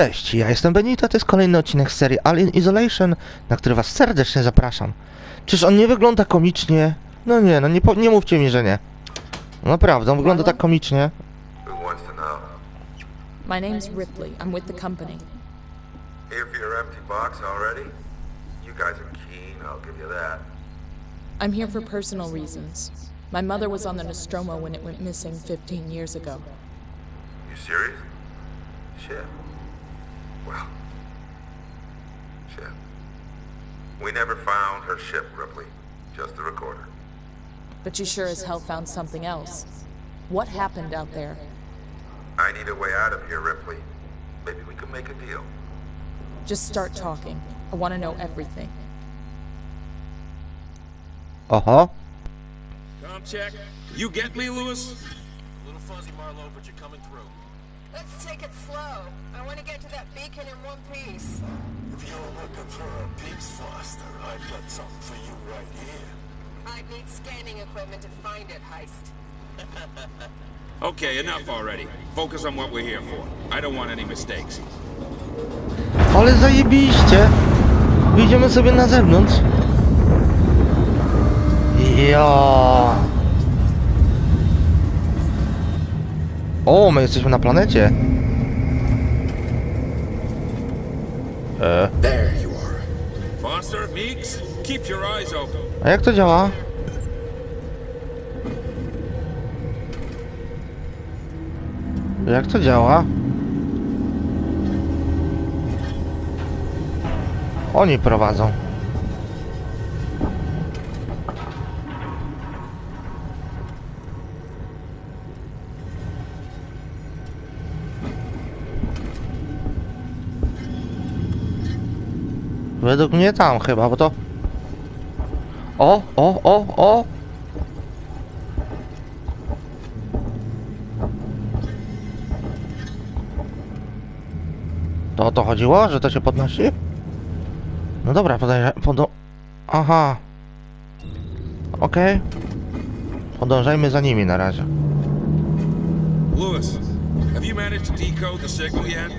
Cześć, ja jestem Benito, to jest kolejny odcinek z serii Alien Isolation, na który was serdecznie zapraszam. Czyż on nie wygląda komicznie? No nie, no nie, nie mówcie mi, że nie. No Naprawdę, on wygląda tak komicznie. My name's Ripley. I'm with the company. Here for your empty box already? You guys are keen, I'll give you that. I'm here for personal reasons. My mother was on the Nostromo when it went missing 15 years ago. You serious? Shit. Well. Shit. We never found her ship, Ripley. Just the recorder. But you sure as hell found something else. What happened out there? I need a way out of here, Ripley. Maybe we can make a deal. Just start talking. I want to know everything. Uh huh. Com check. You get me, Lewis? A little fuzzy, Marlowe, but you're coming through. Let's take it slow. I want to get to that beacon in one piece. If you're looking for a piece, Foster, I've got something for you right here. I'd need scanning equipment to find it, Heist. Okay, enough already. Focus on what we're here for. I don't want any mistakes. Ale zajebiście! Wyjdziemy sobie na zewnątrz. Ja. O, my jesteśmy na planecie. E, a jak to działa? Jak to działa? Oni prowadzą. Według mnie tam chyba, bo to... O, o, o, o! To o to chodziło, że to się podnosi? No dobra, podejrzę... Podo... Aha. Okej. Podążajmy za nimi na razie. Lewis, have you managed to decode the signal yet?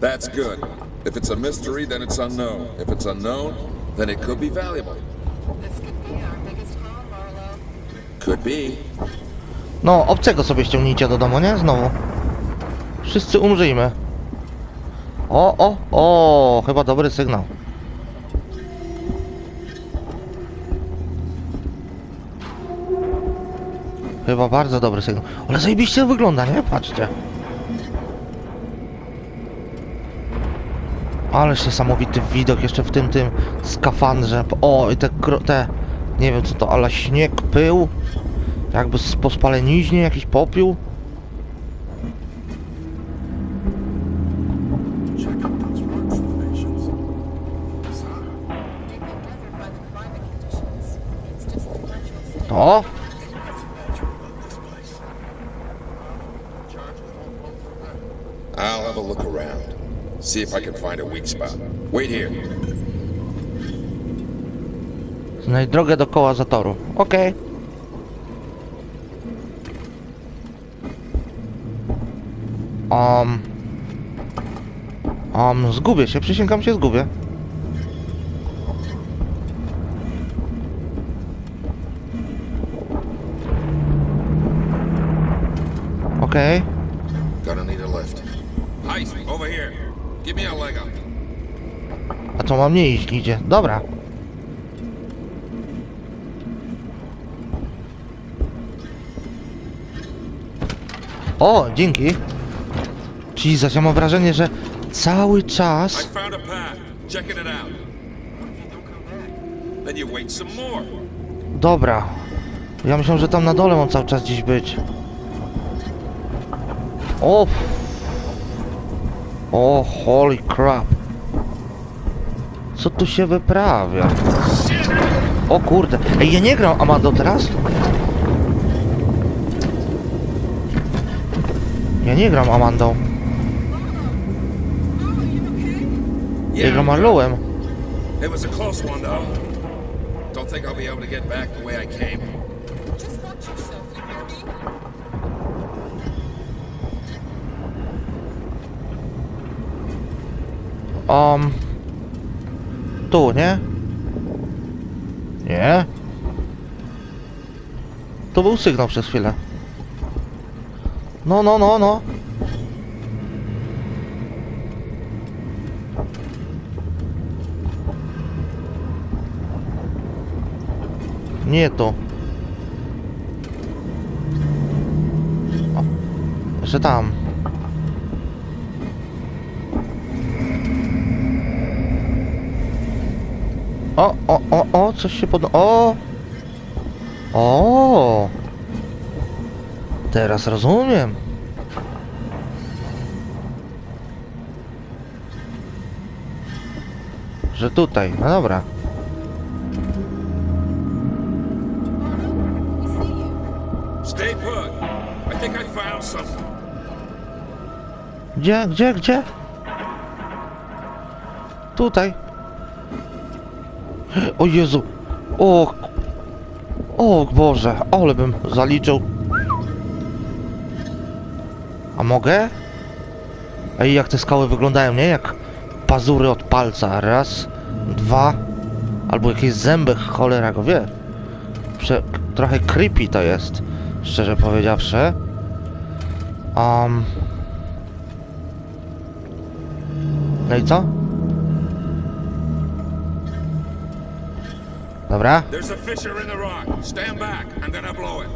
That's good. If it's a mystery, then it's unknown. If it's unknown, then it could be valuable. This could be our biggest haul, Marlowe. Could be. No, obcego sobie ściągnijcie do domu, nie? Znowu. Wszyscy umrzyjmy. O, o, o, chyba dobry sygnał. Chyba bardzo dobry sygnał. Ale zajebiście wygląda, nie? Patrzcie. Ależ niesamowity widok jeszcze w tym, tym skafandrze. O, i te, te, nie wiem co to, ale śnieg, pył. Jakby po spaleniźnie jakiś popiół. Check out those rock formations. Bizarre. They've been gathered by the climate conditions. It's just the natural state. O! Nothing natural about this place. I'll have a look around. See if I can find a weak spot. Wait here. Znajdź drogę dookoła zatoru. Okej. Um. Um, zgubię się, przysięgam się, zgubię. Okej. Gonna need a lift. Heist, over here. Give me a leg up. A co mam nie iść? Idzie. Dobra. O, dzięki. Jesus, ja mam wrażenie, że cały czas... found a path. Checking it out. Then you wait some more. Dobra. Ja myślałem, że tam na dole mam cały czas gdzieś być. O! O, holy crap. Co tu się wyprawia? O kurde. Ej, ja nie gram Amado teraz? Ja nie gram Amandą. Ja gram. Marlołem. It was a close one, though. Don't think I'll be able to get back. Um. Tu, nie? Nie? To był sygnał przez chwilę. No, no, no, no. Nie to. O, tam. O, o, o, o, coś się pod... O! O! Teraz rozumiem. Że tutaj, no dobra. Stay put. I think I found something. Gdzie, gdzie, gdzie? Tutaj. O Jezu. O. O Boże, ale bym zaliczył. A mogę? Ej, jak te skały wyglądają, nie? Jak pazury od palca. Raz, dwa. Albo jakieś zęby, cholera go wie. Prze trochę creepy to jest, szczerze powiedziawszy. Um. No i co? It.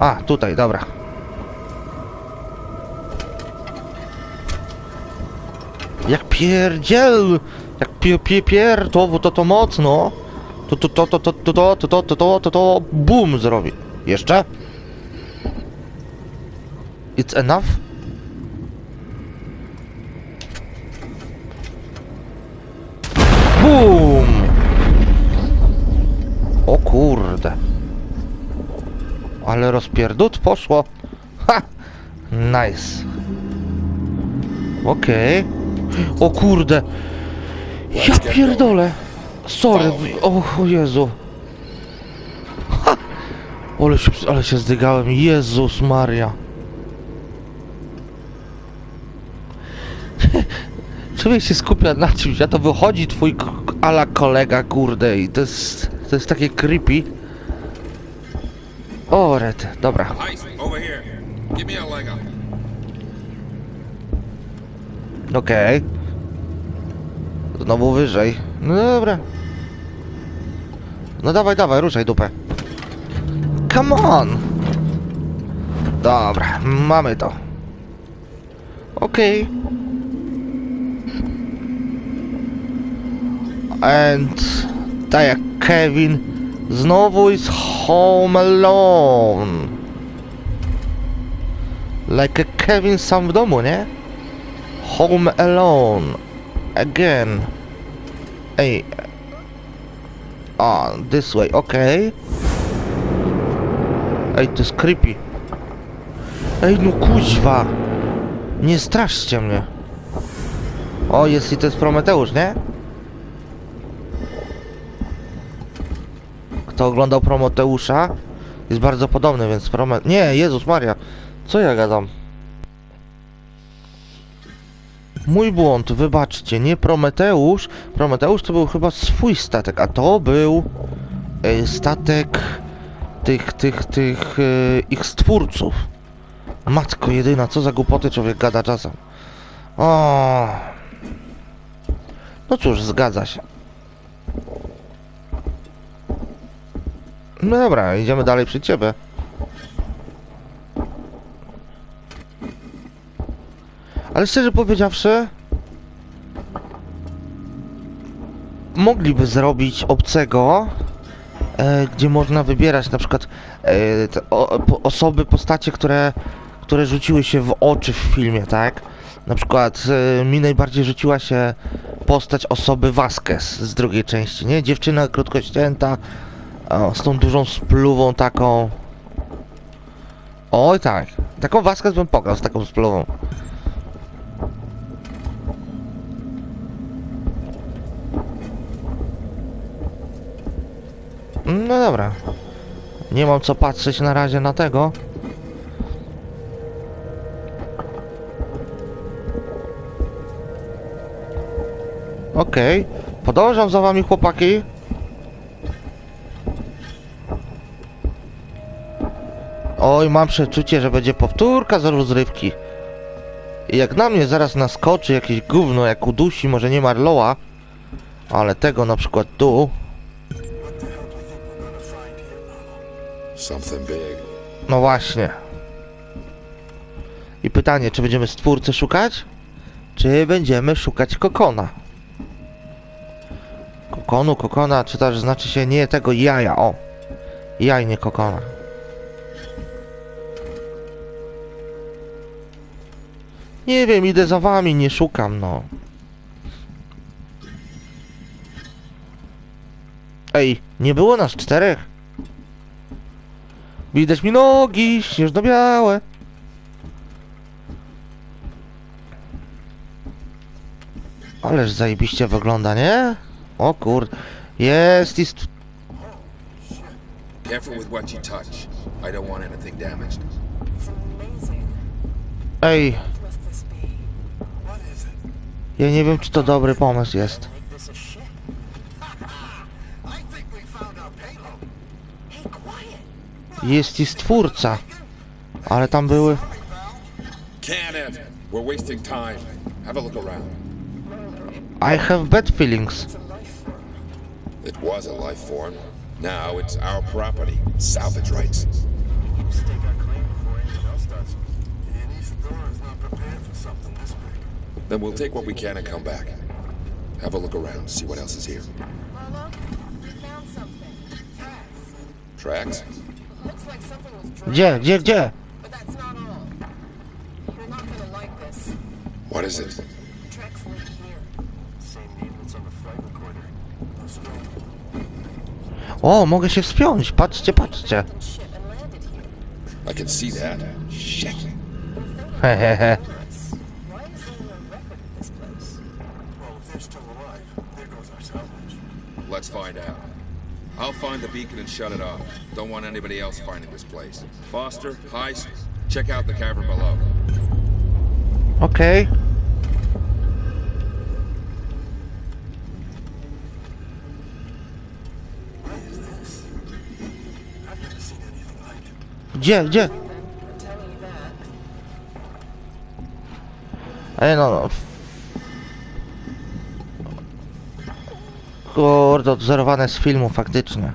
A, tutaj, dobra. Jak pierdziel! Jak pie, pie, pier, to, to, to mocno. To, to, to, to, to, to, to, to, to, to, to, to, to, boom zrobi. Jeszcze? It's enough? Kurde. Ale rozpierdut poszło. Ha! Nice. Okej. O kurde. Ja pierdolę. Sorry. O, o Jezu. Ha! Ale się, ale się zdygałem. Jezus Maria. Człowiek się skupia na czymś, a to wychodzi twój ala kolega, kurde, i to jest, to jest takie creepy. O, red, dobra. Okej. Znowu wyżej. No dobra. No dawaj, dawaj, ruszaj dupę. Come on! Dobra, mamy to. Okej. And tak jak Kevin znowu is home alone. Like Kevin sam w domu, nie? Home alone. Again. Ej. A, this way, okej. Ej, to jest creepy. Ej, no kuźwa. Nie straszcie mnie. O, jest i to jest Prometeusz, nie? Kto oglądał Prometeusza? Jest bardzo podobny, więc Prome... Nie, Jezus Maria. Co ja gadam? Mój błąd, wybaczcie, nie Prometeusz. Prometeusz to był chyba swój statek, a to był e, statek tych, tych, tych e, ich stwórców. Matko jedyna, co za głupoty człowiek gada czasem. O. No cóż, zgadza się. No dobra, idziemy dalej przed ciebie. Ale szczerze powiedziawszy, mogliby zrobić obcego, e, gdzie można wybierać na przykład e, o, po, osoby, postacie, które, które rzuciły się w oczy w filmie, tak? Na przykład e, mi najbardziej rzuciła się postać osoby Vasquez z drugiej części, nie? Dziewczyna krótkościęta, o, z tą dużą spluwą taką. Oj tak, taką Vasquez bym pograł z taką spluwą. No dobra. Nie mam co patrzeć na razie na tego. Okej. Podążam za wami, chłopaki. Oj, mam przeczucie, że będzie powtórka z rozrywki. I jak na mnie zaraz naskoczy jakieś gówno, jak udusi, może nie Marloa, ale tego na przykład tu, no właśnie. I pytanie, czy będziemy stwórcę szukać? Czy będziemy szukać kokona? Kokonu, kokona, czy też znaczy się nie tego jaja, o. Jaj, nie kokona. Nie wiem, idę za wami, nie szukam, no. Ej, nie było nas czterech? Widać mi nogi, śnieżno-białe. Ależ zajebiście wygląda, nie? O kur... Jest, jest... Careful with what you touch. I don't want anything damaged. It's amazing. Ej, ja nie wiem, czy to dobry pomysł jest. Jest i stwórca. Ale tam były... I have bad feelings. It was a life form. Now it's our property. Salvage rights. You stake our claim before anyone else does. And Isadora is not prepared for something this big. Then we'll take what we can and come back. Have a look around, see what else is here. Marlo, we found something. Tracks. Tracks? Looks like something was drawn. Gdzie, gdzie, gdzie? But that's not all. You're not gonna like this. What is it? Tracks lead here. Same name that's on the flight recorder. O, mogę się wspiąć. Patrzcie, patrzcie. Abandoned ship and landed here. I can see that. Shit. Hehehe. Let's find out. I'll find the beacon and shut it off. Don't want anybody else finding this place. Foster, Heist, check out the cavern below. Okay. What is this? I've never Kurde, odzorowane z filmu, faktycznie.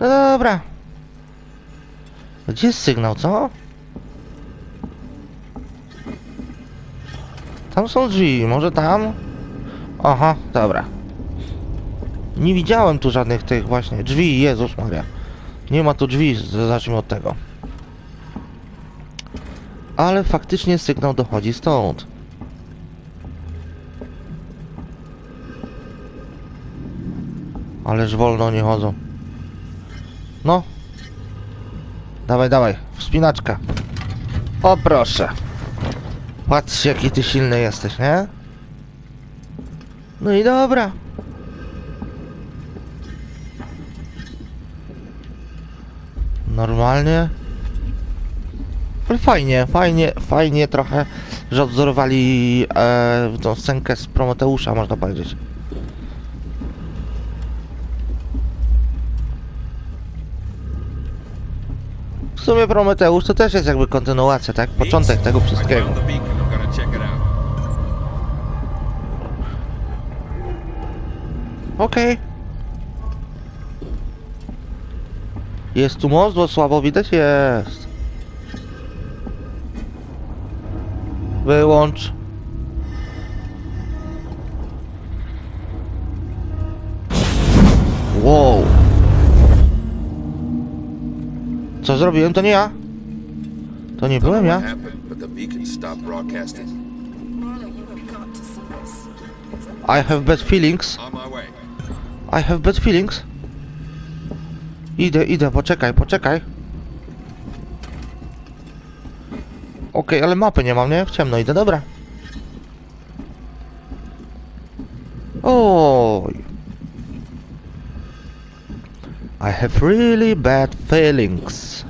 No dobra. Gdzie jest sygnał, co? Tam są drzwi, może tam? Aha, dobra. Nie widziałem tu żadnych tych właśnie drzwi, Jezus Maria. Nie ma tu drzwi, zacznijmy od tego. Ale faktycznie sygnał dochodzi stąd. Ależ wolno nie chodzą. No. Dawaj, dawaj. Wspinaczka. O proszę. Patrz jaki ty silny jesteś, nie? No i dobra. Normalnie. Fajnie, fajnie, fajnie trochę, że odzorowali e, tą scenkę z Prometeusza, można powiedzieć. W sumie Prometeusz to też jest jakby kontynuacja, tak? Początek tego wszystkiego. Okej. Jest tu most, bo słabo widać? Jest. Wyłącz. Wow. Co zrobiłem? To nie ja. To nie byłem ja. I have bad feelings. I have bad feelings. Idę, idę, poczekaj, poczekaj. Okej, ale mapy nie mam, nie? W ciemno idę, dobra. Oj. I have really bad feelings.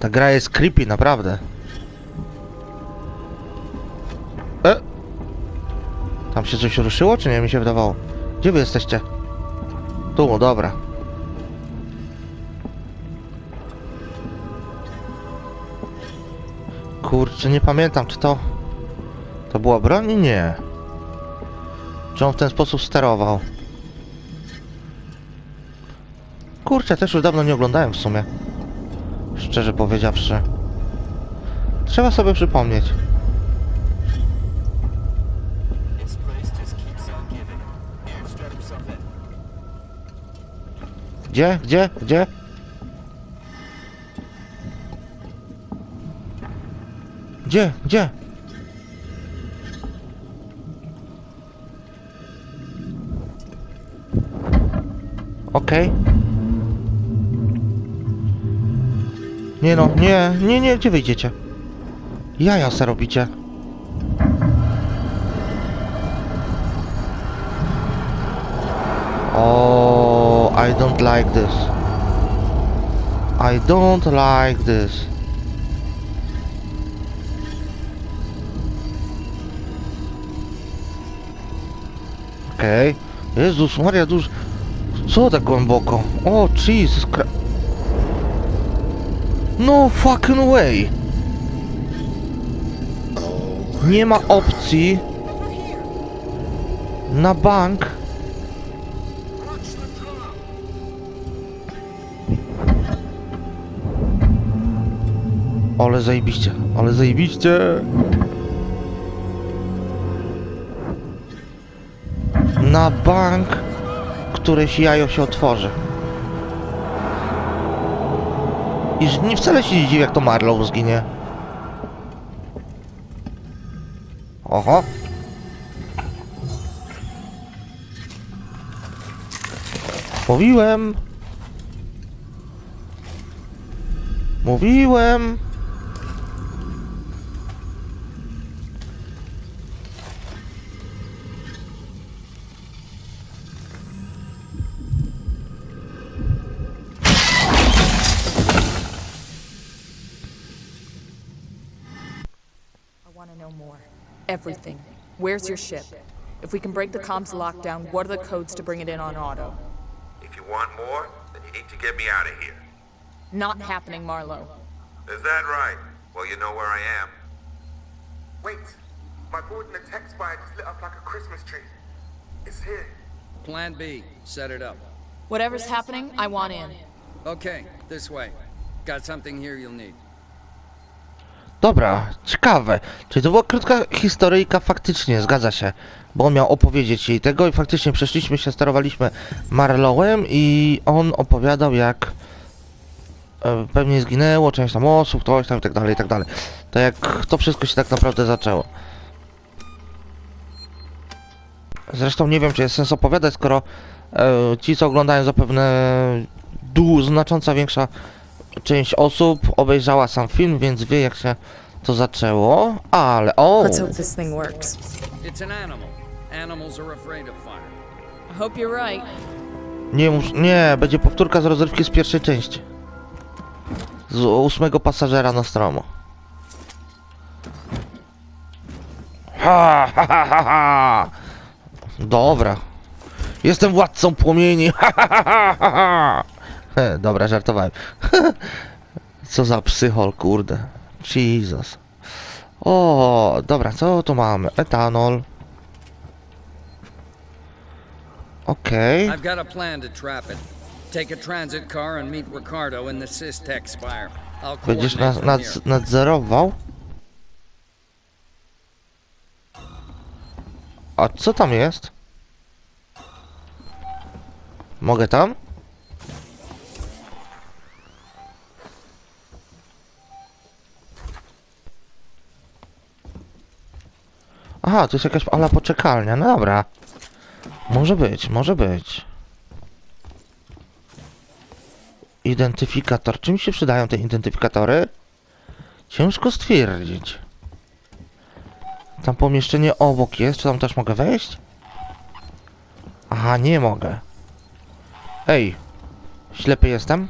Ta gra jest creepy, naprawdę. Tam się coś ruszyło, czy nie? Mi się wydawało. Gdzie wy jesteście? Tu, dobra. Kurczę, nie pamiętam, czy to... To była broń? Nie. Czy on w ten sposób sterował? Kurczę, też już dawno nie oglądałem w sumie. Szczerze powiedziawszy. Trzeba sobie przypomnieć. Gdzie? Gdzie? Gdzie? Gdzie? Gdzie? Okej. Nie no, nie, nie, nie, gdzie wyjdziecie? Jaja se robicie. Oh, I don't like this. I don't like this. Okej. Jezus Maria, duż... Co tak głęboko? O, Jesus Christ. No fucking way. Nie ma opcji na bank Ale zajebiście, ale zajebiście. Na bank, któreś jajo się otworzy. I nie wcale się nie dziwię, jak to Marlow zginie. Oho. Mówiłem. Mówiłem. Everything. Where's your ship? If we can break the comms lockdown, what are the codes to bring it in on auto? If you want more, then you need to get me out of here. Not happening, Marlowe. Is that right? Well, you know where I am. Wait, my board in the text fire just lit up like a Christmas tree. It's here. Plan B. Set it up. Whatever's happening, I want in. Okay, this way. Got something here you'll need. Dobra, ciekawe. Czyli to była krótka historyjka faktycznie, zgadza się. Bo on miał opowiedzieć jej tego i faktycznie przeszliśmy się, sterowaliśmy Marlowem i on opowiadał jak e, pewnie zginęło część tam osób, ktoś tam i tak dalej, i tak dalej. To jak to wszystko się tak naprawdę zaczęło. Zresztą nie wiem, czy jest sens opowiadać, skoro e, ci, co oglądają zapewne du znacząca większa część osób obejrzała sam film, więc wie jak się to zaczęło, ale o! Let's hope this thing works. It's an animal. Animals are afraid of fire. I hope you're right. Nie, mus- nie, będzie powtórka z rozrywki z pierwszej części. Z ósmego pasażera na stromo. Ha, ha, ha, ha, ha. Dobra. Jestem władcą płomieni. Ha, ha, ha, ha, ha, ha. He, Dobra, żartowałem. Co za psychol, kurde. Jesus. O, dobra, co tu mamy? Etanol. Okej. I've got a plan to trap it. Take a transit car and meet Ricardo in the Systech Spire. I'll Będziesz coordinate na, from nad, here. nadzorował? A co tam jest? Mogę tam? Aha, to jest jakaś ala poczekalnia, no dobra. Może być, może być. Identyfikator. Czym się przydają te identyfikatory? Ciężko stwierdzić. Tam pomieszczenie obok jest, czy tam też mogę wejść? Aha, nie mogę. Ej, ślepy jestem?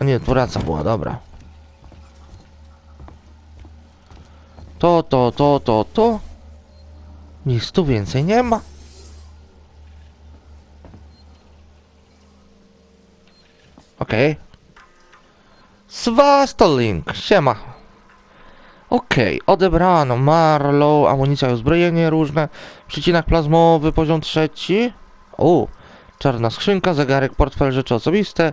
A nie, dwuraca była, dobra. To, to, to, to, to. Nic tu więcej nie ma. Okej. Swastolink, siema. Okej, odebrano Marlow, amunicja i uzbrojenie różne, przycinak plazmowy, poziom trzeci. U, czarna skrzynka, zegarek, portfel, rzeczy osobiste,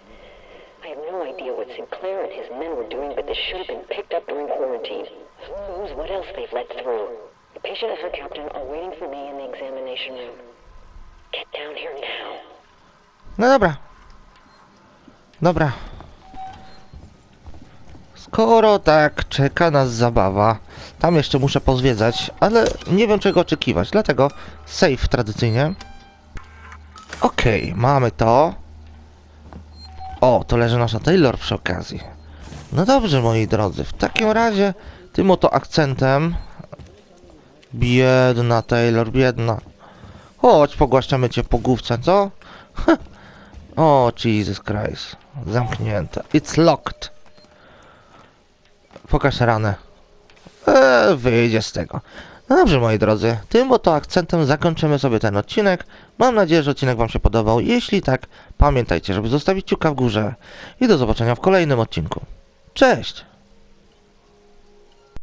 Have no idea what Sinclair and his men were doing, but this should have been picked up during quarantine. Who knows what else they've let through? The patient and her captain are waiting for me in the examination room. Get down here now. No dobra. Dobra. Skoro tak czeka nas zabawa, tam jeszcze muszę pozwiedzać, ale nie wiem czego oczekiwać, dlatego save tradycyjnie. Okej, mamy to. O, to leży nasza Taylor przy okazji. No dobrze, moi drodzy, w takim razie tym oto akcentem. Biedna Taylor, biedna. Chodź, pogłaszczamy cię po główce, co? O, Jesus Christ. Zamknięte. It's locked. Pokaż ranę. Eee, wyjdzie z tego. No dobrze, moi drodzy. Tym oto akcentem zakończymy sobie ten odcinek. Mam nadzieję, że odcinek Wam się podobał. Jeśli tak, pamiętajcie, żeby zostawić kciuka w górze. I do zobaczenia w kolejnym odcinku. Cześć!